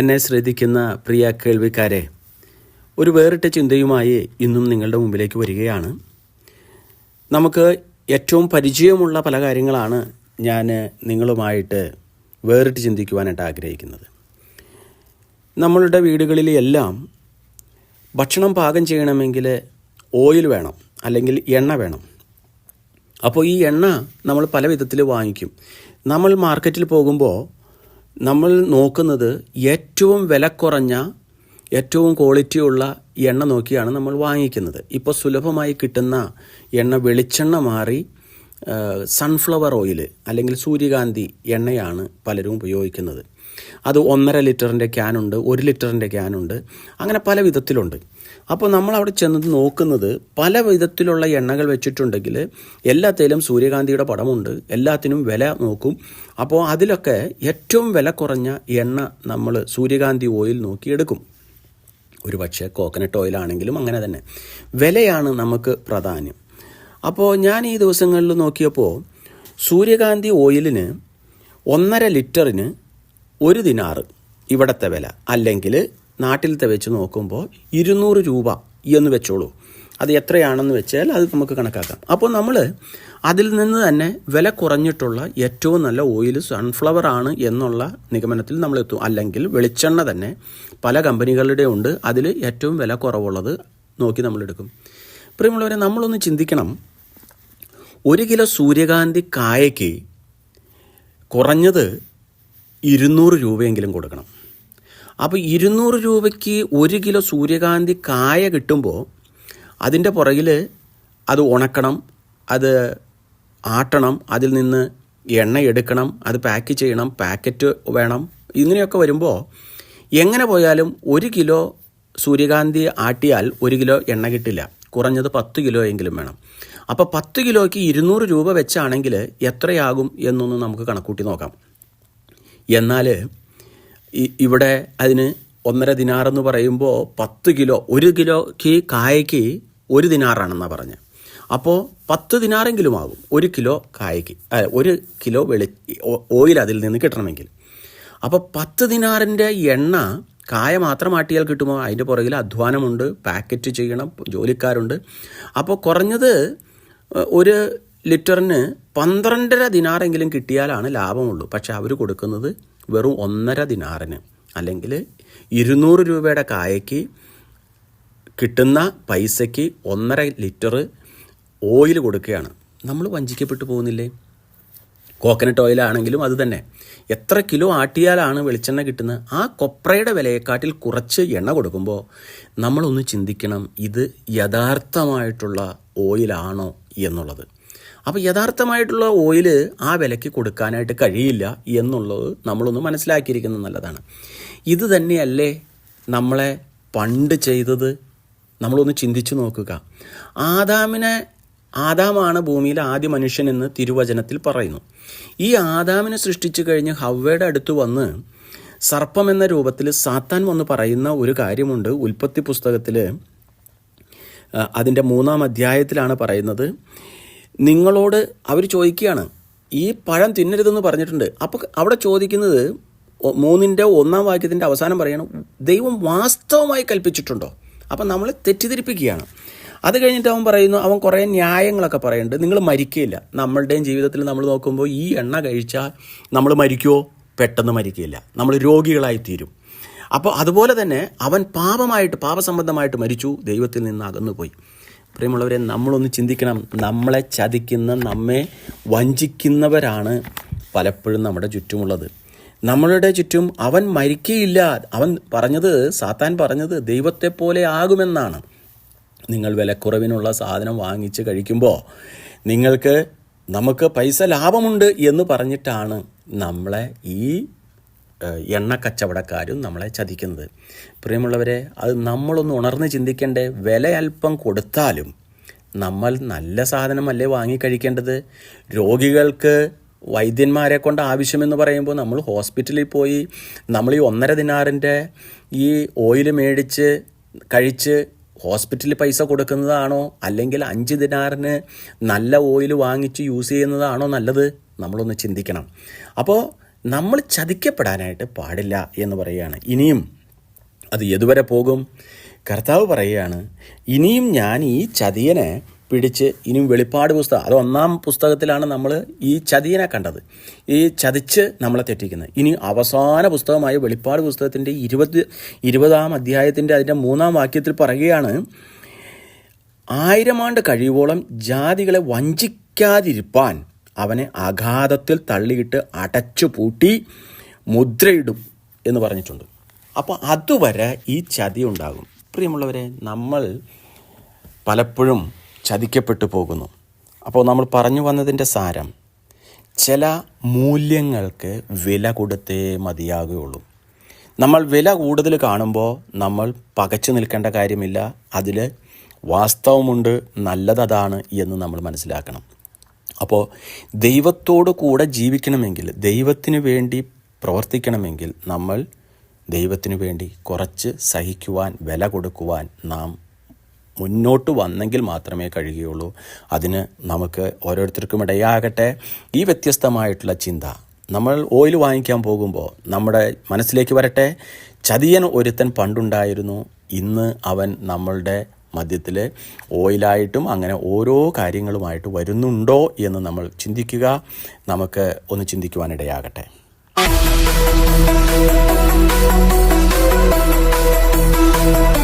എന്നെ ശ്രദ്ധിക്കുന്ന പ്രിയ കേൾവിക്കാരെ ഒരു വേറിട്ട ചിന്തയുമായി ഇന്നും നിങ്ങളുടെ മുമ്പിലേക്ക് വരികയാണ്. നമുക്ക് ഏറ്റവും പരിചയമുള്ള പല കാര്യങ്ങളാണ് ഞാൻ നിങ്ങളുമായിട്ട് വേറിട്ട് ചിന്തിക്കുവാനായിട്ട് ആഗ്രഹിക്കുന്നത്. നമ്മളുടെ വീടുകളിലെല്ലാം ഭക്ഷണം പാകം ചെയ്യണമെങ്കിൽ ഓയിൽ വേണം അല്ലെങ്കിൽ എണ്ണ വേണം. അപ്പോൾ ഈ എണ്ണ നമ്മൾ പല വിധത്തിൽ വാങ്ങിക്കും. നമ്മൾ മാർക്കറ്റിൽ പോകുമ്പോൾ നമ്മൾ നോക്കുന്നത് ഏറ്റവും വില കുറഞ്ഞ ഏറ്റവും ക്വാളിറ്റിയുള്ള എണ്ണ നോക്കിയാണ് നമ്മൾ വാങ്ങിക്കുന്നത്. ഇപ്പോൾ സുലഭമായി കിട്ടുന്ന എണ്ണ വെളിച്ചെണ്ണ മാറി സൺഫ്ലവർ ഓയിൽ അല്ലെങ്കിൽ സൂര്യകാന്തി എണ്ണയാണ് പലരും ഉപയോഗിക്കുന്നത്. അത് ഒന്നര ലിറ്ററിന്റെ ക്യാനുണ്ട് ഒരു ലിറ്ററിന്റെ ക്യാനുണ്ട് അങ്ങനെ പല വിധത്തിലുണ്ട്. അപ്പോൾ നമ്മൾ അവിടെ ചെന്നത് നോക്കുന്നത് പല വിധത്തിലുള്ള എണ്ണകൾ വെച്ചിട്ടുണ്ടെങ്കിൽ എല്ലാത്തിലും സൂര്യകാന്തിയുടെ പടമുണ്ട് എല്ലാത്തിനും വില നോക്കും. അപ്പോൾ അതിലൊക്കെ ഏറ്റവും വില കുറഞ്ഞ എണ്ണ നമ്മൾ സൂര്യകാന്തി ഓയിൽ നോക്കിയെടുക്കും ഒരു പക്ഷേ കോക്കനട്ട് ഓയിലാണെങ്കിലും അങ്ങനെ തന്നെ. വിലയാണ് നമുക്ക് പ്രാധാന്യം. അപ്പോൾ ഞാൻ ഈ ദിവസങ്ങളിൽ നോക്കിയപ്പോൾ സൂര്യകാന്തി ഓയിലിന് ഒന്നര ലിറ്ററിന് ഒരു ദിനാറ് ഇവിടത്തെ വില. അല്ലെങ്കിൽ നാട്ടിലത്തെ വെച്ച് നോക്കുമ്പോൾ ഇരുന്നൂറ് രൂപ എന്ന് വെച്ചോളൂ. അത് എത്രയാണെന്ന് വെച്ചാൽ അത് നമുക്ക് കണക്കാക്കാം. അപ്പോൾ നമ്മൾ അതിൽ നിന്ന് തന്നെ വില കുറഞ്ഞിട്ടുള്ള ഏറ്റവും നല്ല ഓയിൽ സൺഫ്ലവർ ആണ് എന്നുള്ള നിഗമനത്തിൽ നമ്മൾ എത്തും അല്ലെങ്കിൽ വെളിച്ചെണ്ണ തന്നെ പല കമ്പനികളുടെ ഉണ്ട്. അതിൽ ഏറ്റവും വില കുറവുള്ളത് നോക്കി നമ്മളെടുക്കും. പ്രിയമുള്ളവരെ നമ്മളൊന്ന് ചിന്തിക്കണം. ഒരു കിലോ സൂര്യകാന്തി കായയ്ക്ക് കുറഞ്ഞത് ഇരുന്നൂറ് രൂപയെങ്കിലും കൊടുക്കണം. അപ്പോൾ ഇരുന്നൂറ് രൂപയ്ക്ക് ഒരു കിലോ സൂര്യകാന്തി കായ കിട്ടുമ്പോൾ അതിന്റെ പുറകിൽ അത് ഉണക്കണം അത് ആട്ടണം അതിൽ നിന്ന് എണ്ണ എടുക്കണം അത് പാക്ക് ചെയ്യണം പാക്കറ്റ് വേണം ഇങ്ങനെയൊക്കെ വരുമ്പോൾ എങ്ങനെ പോയാലും ഒരു കിലോ സൂര്യകാന്തി ആട്ടിയാൽ ഒരു കിലോ എണ്ണ കിട്ടില്ല. കുറഞ്ഞത് പത്ത് കിലോ എങ്കിലും വേണം. അപ്പോൾ പത്ത് കിലോയ്ക്ക് ഇരുന്നൂറ് രൂപ വെച്ചാണെങ്കിൽ എത്രയാകും എന്നൊന്ന് നമുക്ക് കണക്കൂട്ടി നോക്കാം. എന്നാൽ ഇവിടെ അതിന് ഒന്നര ദിനാറെന്ന് പറയുമ്പോൾ പത്ത് കിലോ ഒരു കിലോയ്ക്ക് കായയ്ക്ക് ഒരു ദിനാറാണെന്നാണ് പറഞ്ഞത് അപ്പോൾ പത്ത് ദിനാറെങ്കിലും ആകും ഒരു കിലോ കായയ്ക്ക് ഒരു കിലോ വെളി ഓയിൽ അതിൽ നിന്ന് കിട്ടണമെങ്കിൽ. അപ്പോൾ പത്ത് ദിനാറിന്റെ എണ്ണ കായ മാത്രം ആട്ടിയാൽ കിട്ടുമോ? അതിന്റെ പുറകിൽ അധ്വാനമുണ്ട് പാക്കറ്റ് ചെയ്യണം ജോലിക്കാരുണ്ട്. അപ്പോൾ കുറഞ്ഞത് ഒരു ലിറ്ററിന് പന്ത്രണ്ടര ദിനാറെങ്കിലും കിട്ടിയാലാണ് ലാഭമുള്ളൂ. പക്ഷെ അവർ കൊടുക്കുന്നത് വെറും ഒന്നര ദിനാറിന്. അല്ലെങ്കിൽ ഇരുന്നൂറ് രൂപയുടെ കായയ്ക്ക് കിട്ടുന്ന പൈസയ്ക്ക് ഒന്നര ലിറ്റർ ഓയിൽ കൊടുക്കുകയാണ്. നമ്മൾ വഞ്ചിക്കപ്പെട്ടു പോകുന്നില്ലേ? കോക്കനട്ട് ഓയിലാണെങ്കിലും അത് തന്നെ. എത്ര കിലോ ആട്ടിയാലാണ് വെളിച്ചെണ്ണ കിട്ടുന്നത്? ആ കൊപ്രയുടെ വിലയെക്കാട്ടിൽ കുറച്ച് എണ്ണ കൊടുക്കുമ്പോൾ നമ്മളൊന്ന് ചിന്തിക്കണം ഇത് യഥാർത്ഥമായിട്ടുള്ള ഓയിലാണോ എന്നുള്ളത്. അപ്പോൾ യഥാർത്ഥമായിട്ടുള്ള ഓയിൽ ആ വിലയ്ക്ക് കൊടുക്കാനായിട്ട് കഴിയില്ല എന്നുള്ളത് നമ്മളൊന്ന് മനസ്സിലാക്കിയിരിക്കുന്നത് നല്ലതാണ്. ഇത് തന്നെയല്ലേ നമ്മളെ പണ്ട് ചെയ്തത്? നമ്മളൊന്ന് ചിന്തിച്ചു നോക്കുക. ആദാമിനെ ആദാമാണ് ഭൂമിയിൽ ആദ്യ മനുഷ്യൻ എന്ന് തിരുവചനത്തിൽ പറയുന്നു. ഈ ആദാമിനെ സൃഷ്ടിച്ചു കഴിഞ്ഞ് ഹവ്വയുടെ അടുത്ത് വന്ന് സർപ്പം എന്ന രൂപത്തിൽ സാത്താൻ വന്ന് പറയുന്ന ഒരു കാര്യമുണ്ട്. ഉൽപ്പത്തി പുസ്തകത്തിൽ അതിന്റെ മൂന്നാം അധ്യായത്തിലാണ് പറയുന്നത്. നിങ്ങളോട് അവർ ചോദിക്കുകയാണ് ഈ പഴം തിന്നരുതെന്ന് പറഞ്ഞിട്ടുണ്ട്. അപ്പോൾ അവിടെ ചോദിക്കുന്നത് മൂന്നിന്റെ ഒന്നാം വാക്യത്തിന്റെ അവസാനം പറയണം ദൈവം വാസ്തവമായി കൽപ്പിച്ചിട്ടുണ്ടോ? അപ്പം നമ്മൾ തെറ്റിദ്ധരിപ്പിക്കുകയാണ്. അത് കഴിഞ്ഞിട്ട് അവൻ പറയുന്നു അവൻ കുറേ ന്യായങ്ങളൊക്കെ പറയുന്നുണ്ട്. നിങ്ങൾ മരിക്കില്ല നമ്മളുടെയും ജീവിതത്തിൽ നമ്മൾ നോക്കുമ്പോൾ ഈ എണ്ണ കഴിച്ചാൽ നമ്മൾ മരിക്കുമോ പെട്ടെന്ന് മരിക്കില്ല നമ്മൾ രോഗികളായി തീരും അപ്പോൾ അതുപോലെ തന്നെ അവൻ പാപമായിട്ട് പാപസംബന്ധമായിട്ട് മരിച്ചു. ദൈവത്തിൽ നിന്ന് അകന്നുപോയി. പ്രിയമുള്ളവരെ നമ്മളൊന്ന് ചിന്തിക്കണം. നമ്മളെ ചതിക്കുന്ന നമ്മെ വഞ്ചിക്കുന്നവരാണ് പലപ്പോഴും നമ്മുടെ ചുറ്റുമുള്ളത്. നമ്മളുടെ ചുറ്റും അവൻ മരിക്കയില്ല. അവൻ പറഞ്ഞത് സാത്താൻ പറഞ്ഞത് ദൈവത്തെ പോലെ ആകുമെന്നാണ്. നിങ്ങൾ വിലക്കുറവിനുള്ള സാധനം വാങ്ങിച്ച് കഴിക്കുമ്പോൾ നിങ്ങൾക്ക് നമുക്ക് പൈസ ലാഭമുണ്ട് എന്ന് പറഞ്ഞിട്ടാണ് നമ്മളെ ഈ എണ്ണ കച്ചവടക്കാരും നമ്മളെ ചതിക്കുന്നത്. പ്രിയമുള്ളവരെ അത് നമ്മളൊന്ന് ഉണർന്ന് ചിന്തിക്കേണ്ടേ വില അല്പം കൊടുത്താലും നമ്മൾ നല്ല സാധനമല്ലേ വാങ്ങിക്കഴിക്കേണ്ടത് രോഗികൾക്ക് വൈദ്യന്മാരെ കൊണ്ട് ആവശ്യമെന്ന് പറയുമ്പോൾ നമ്മൾ ഹോസ്പിറ്റലിൽ പോയി നമ്മൾ ഈ ഒന്നര ദിനാറിന്റെ ഈ ഓയിൽ മേടിച്ച് കഴിച്ച് ഹോസ്പിറ്റലിൽ പൈസ കൊടുക്കുന്നതാണോ? അല്ലെങ്കിൽ അഞ്ച് ദിനാറിന് നല്ല ഓയിൽ വാങ്ങിച്ച് യൂസ് ചെയ്യുന്നതാണോ നല്ലത്? നമ്മളൊന്ന് ചിന്തിക്കണം. അപ്പോൾ നമ്മൾ ചതിക്കപ്പെടാനായിട്ട് പാടില്ല എന്ന് പറയുകയാണ്. ഇനിയും അത് എതുവരെ പോകും? കർത്താവ് പറയുകയാണ് ഇനിയും ഞാൻ ഈ ചതിയനെ പിടിച്ച് ഇനിയും വെളിപ്പാട് പുസ്തകം അത് ഒന്നാം പുസ്തകത്തിലാണ് നമ്മൾ ഈ ചതിയനെ കണ്ടത്. ഈ ചതിച്ച് നമ്മളെ തെറ്റിക്കുന്നത്. ഇനി അവസാന പുസ്തകമായ വെളിപ്പാട് പുസ്തകത്തിന്റെ ഇരുപത് ഇരുപതാം അധ്യായത്തിന്റെ അതിന്റെ മൂന്നാം വാക്യത്തിൽ പറയുകയാണ് ആയിരം ആണ്ട് കഴിയുവോളം ജാതികളെ വഞ്ചിക്കാതിരിപ്പാൻ അവനെ അഗാധത്തിൽ തള്ളിയിട്ട് അടച്ചു പൂട്ടി മുദ്രയിടും എന്ന് പറഞ്ഞിട്ടുണ്ട്. അപ്പോൾ അതുവരെ ഈ ചതി ഉണ്ടാകും. പ്രിയമുള്ളവരെ നമ്മൾ പലപ്പോഴും ചതിക്കപ്പെട്ടു പോകുന്നു. അപ്പോൾ നമ്മൾ പറഞ്ഞു വന്നതിന്റെ സാരം ചില മൂല്യങ്ങൾക്ക് വില കൊടുത്തേ മതിയാകുകയുള്ളൂ. നമ്മൾ വില കൂടുതൽ കാണുമ്പോൾ നമ്മൾ പകച്ചു നിൽക്കേണ്ട കാര്യമില്ല. അതിൽ വാസ്തവമുണ്ട് നല്ലതതാണ് എന്ന് നമ്മൾ മനസ്സിലാക്കണം. അപ്പോൾ ദൈവത്തോട് കൂടെ ജീവിക്കണമെങ്കിൽ ദൈവത്തിന് വേണ്ടി പ്രവർത്തിക്കണമെങ്കിൽ നമ്മൾ ദൈവത്തിന് വേണ്ടി കുറച്ച് സഹിക്കുവാൻ വില കൊടുക്കുവാൻ നാം മുന്നോട്ട് വന്നെങ്കിൽ മാത്രമേ കഴിയുകയുള്ളൂ. അതിന് നമുക്ക് ഓരോരുത്തർക്കും ഇടയാകട്ടെ. ഈ വ്യത്യസ്തമായിട്ടുള്ള ചിന്ത നമ്മൾ ഓയിൽ വാങ്ങിക്കാൻ പോകുമ്പോൾ നമ്മുടെ മനസ്സിലേക്ക് വരട്ടെ. ചതിയൻ ഒരുത്തൻ പണ്ടുണ്ടായിരുന്നു. ഇന്ന് അവൻ നമ്മളുടെ മദ്യത്തിൽ ഓയിലായിട്ടും അങ്ങനെ ഓരോ കാര്യങ്ങളുമായിട്ട് വരുന്നുണ്ടോ എന്ന് നമ്മൾ ചിന്തിക്കുക. നമുക്ക് ഒന്ന് ചിന്തിക്കുവാനിടയാകട്ടെ. Thank